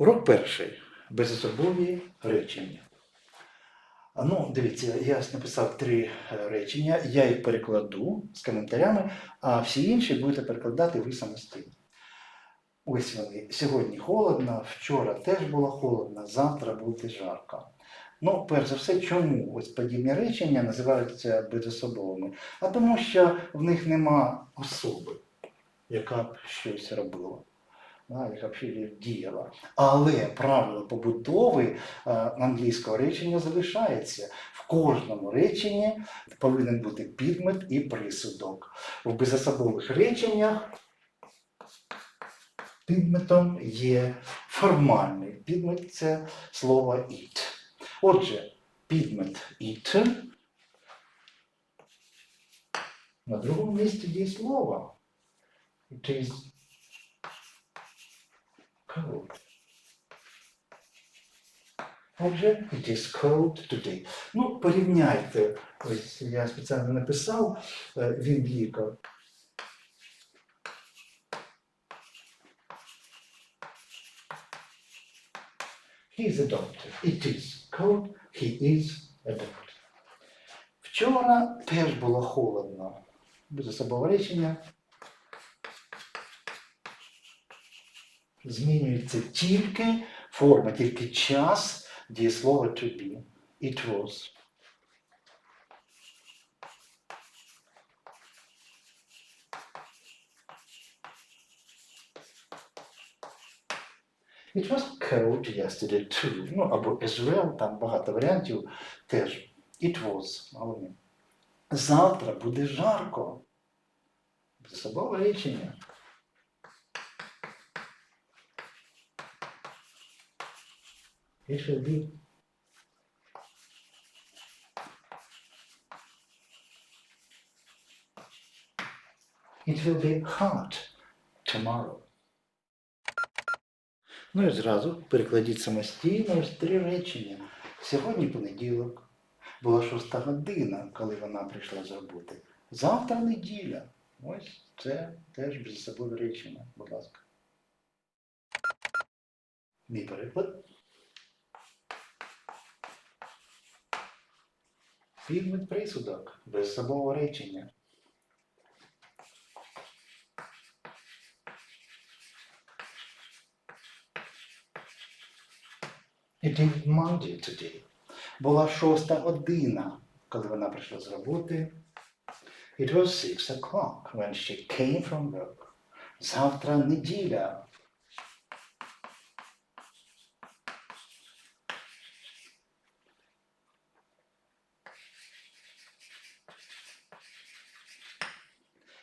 Урок перший. Безособові речення. Ну, дивіться, я написав три е, речення, я їх перекладу з коментарями, а всі інші будете перекладати ви самостійно. Ось вони. Сьогодні холодно, вчора теж було холодно, завтра буде жарко. Ну, перш за все, чому ось подібні речення називаються безособовими? А тому що в них нема особи, яка б щось робила, яка щось діяла. Але правило побудови е, англійського речення залишається. В кожному реченні повинен бути підмет і присудок. В безособових реченнях підметом є формальний підмет це слово it. Отже, підмет it на другому місці дієслова. It is cold. Отже, it is cold today. Ну, порівняйте. Ось я спеціально написав е, він лікар. He is a doctor. It is cold. He is a doctor. Вчора теж було холодно. Безособове речення. Змінюється тільки форма, тільки час дієслова to be. It was. It was cold yesterday too. Ну, або as well, там багато варіантів теж. It was. Завтра буде жарко. Безособове речення. Will be. It will be hot tomorrow. Ну і зразу перекладіть самостійно ось три речення. Сьогодні понеділок, була шоста година, коли вона прийшла з роботи. Завтра неділя. Ось це теж безособове речення, будь ласка. Мій переклад. Підмет присудок, безособове речення. It is Monday today. Була шоста година, коли вона прийшла з роботи. It was six o'clock when she came from work. Завтра неділя.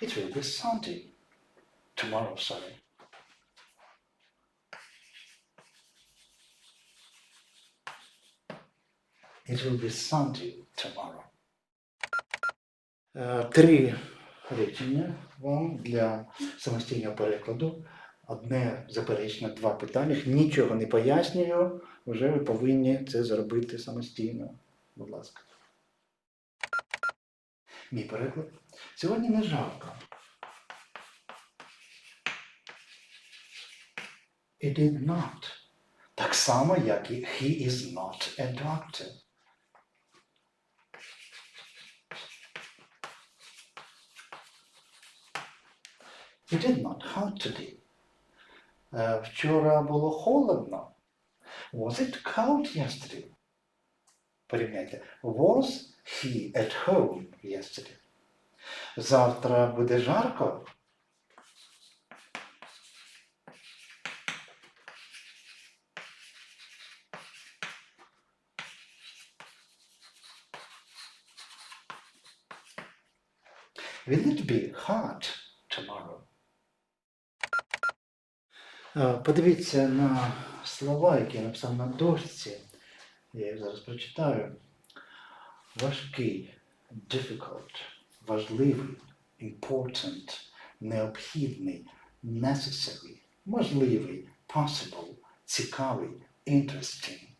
It will be Sunday. Tomorrow, sorry. It will be Sunday tomorrow. Е, Три речення вам для самостійного перекладу. Одне заперечне, два питання. Нічого не пояснюю. Вже ви повинні це зробити самостійно. Будь ласка. Мій переклад. Сьогодні не жарко. It is not. Так само, як і he is not a doctor. It is not hot today. Е, Вчора було холодно. Was it cold yesterday? Порівняйте. Was he at home yesterday? Завтра буде жарко. Will it be hot tomorrow? Е, Подивіться на слова, які я написав на дошці. Я їх зараз прочитаю. Важкий, difficult, важливий, important, необхідний, necessary, можливий, possible, цікавий, interesting.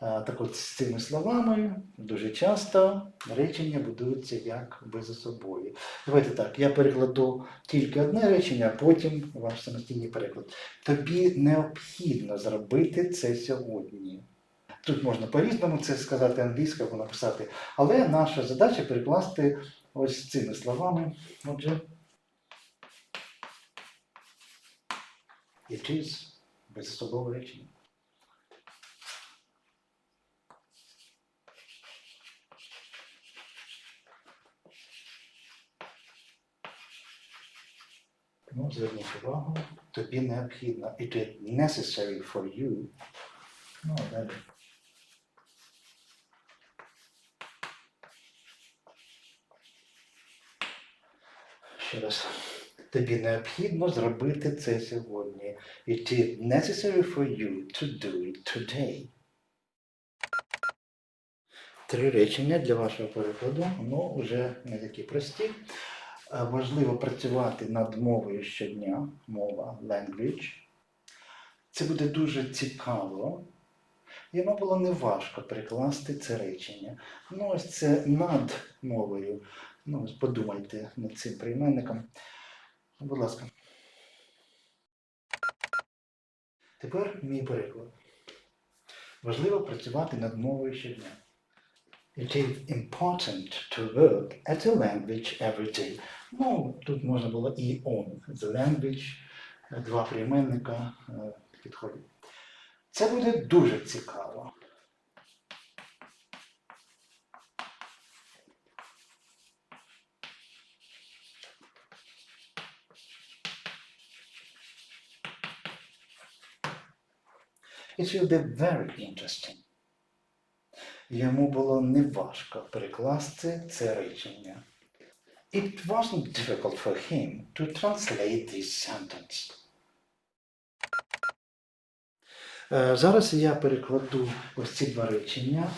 Так от з цими словами дуже часто речення будуються як безособові. Давайте так, я перекладу тільки одне речення, а потім ваш самостійний переклад. Тобі необхідно зробити це сьогодні. Тут можна по-різному це сказати англійською або написати, але наша задача перекласти ось цими словами. Отже, it is безособове речення. Ну, зверніть увагу, тобі необхідно. It is necessary for you. Ну, далі. Ще раз. Тобі необхідно зробити це сьогодні. It is necessary for you to do it today. Три речення для вашого перекладу, ну, вже не такі прості. Е, Важливо працювати над мовою щодня, мова, language. Це буде дуже цікаво. Йому було неважко перекласти це речення. Ну, ось це над мовою. Ну, подумайте над цим прийменником. Будь ласка. Тепер мій переклад. Важливо працювати над мовою щодня. It is important to work at a language every day. Ну, тут можна було і on. The language, два прийменника е, підходять. Це буде дуже цікаво. It will be very interesting. Йому було неважко перекласти це речення. It wasn't difficult for him to translate this sentence. Е, Зараз я перекладу ось ці два речення.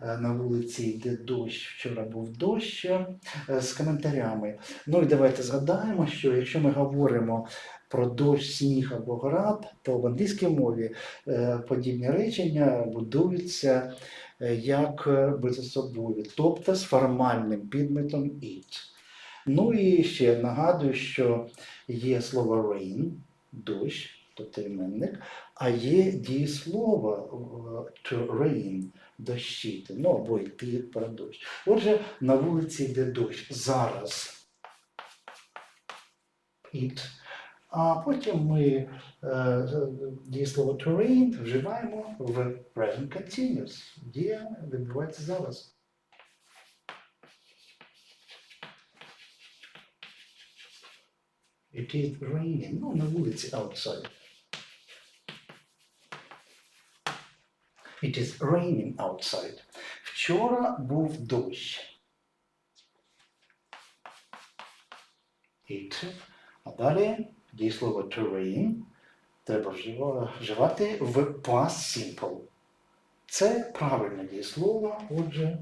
Е, На вулиці йде дощ, вчора був дощ е, з коментарями. Ну і давайте згадаємо, що якщо ми говоримо про дощ, сніг або град, то в англійській мові е, подібні речення будуються е, як е, безособові, тобто з формальним підметом it. Ну і ще нагадую, що є слово rain, дощ, тобто іменник, а є дієслово to rain, дощити, ну або йти про дощ. Отже, на вулиці йде дощ. Зараз it. А потім ми е, дієслово to rain вживаємо в present continuous. Дія відбувається зараз. It is raining. Ну, на вулиці outside. It is raining outside. Вчора був дощ. It. А далі дієслово to rain треба вжива- вживати в past simple. Це правильне дієслово, отже.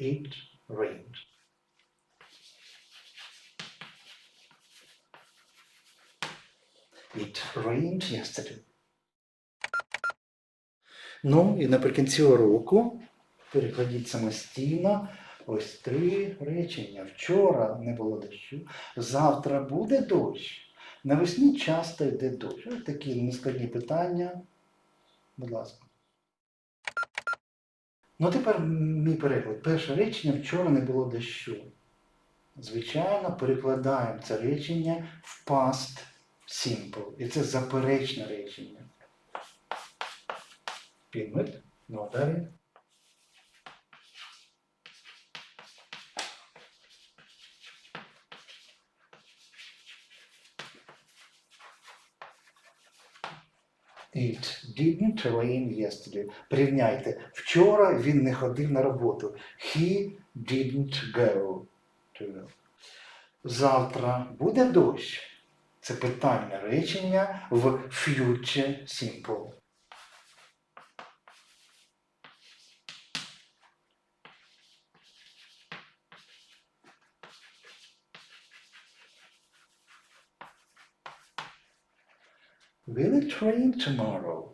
It rained. It rained yesterday. Ну і наприкінці уроку перекладіть самостійно ось три речення. Вчора не було дощу, завтра буде дощ. Навесні часто йде дощ. Ось такі нескладні питання. Будь ласка. Ну, тепер мій переклад. Перше речення вчора не було дощу. Звичайно, перекладаємо це речення в past simple. І це заперечне речення. Підмет. Ну, а далі. It didn't rain yesterday. Порівняйте. Вчора він не ходив на роботу. He didn't go to. Завтра буде дощ. Це питальне речення в future simple. Will it rain tomorrow?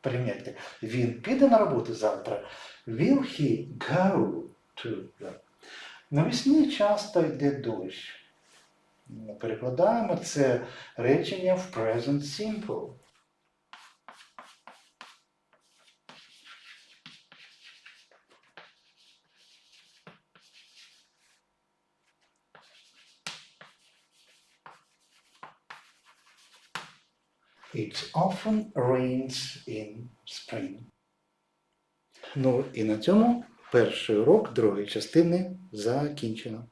Порівняйте. Він піде на роботу завтра. Will he go to? Навесні часто йде дощ. Перекладаємо це речення в present simple. It often rains in spring. Ну і на цьому перший урок другої частини закінчено.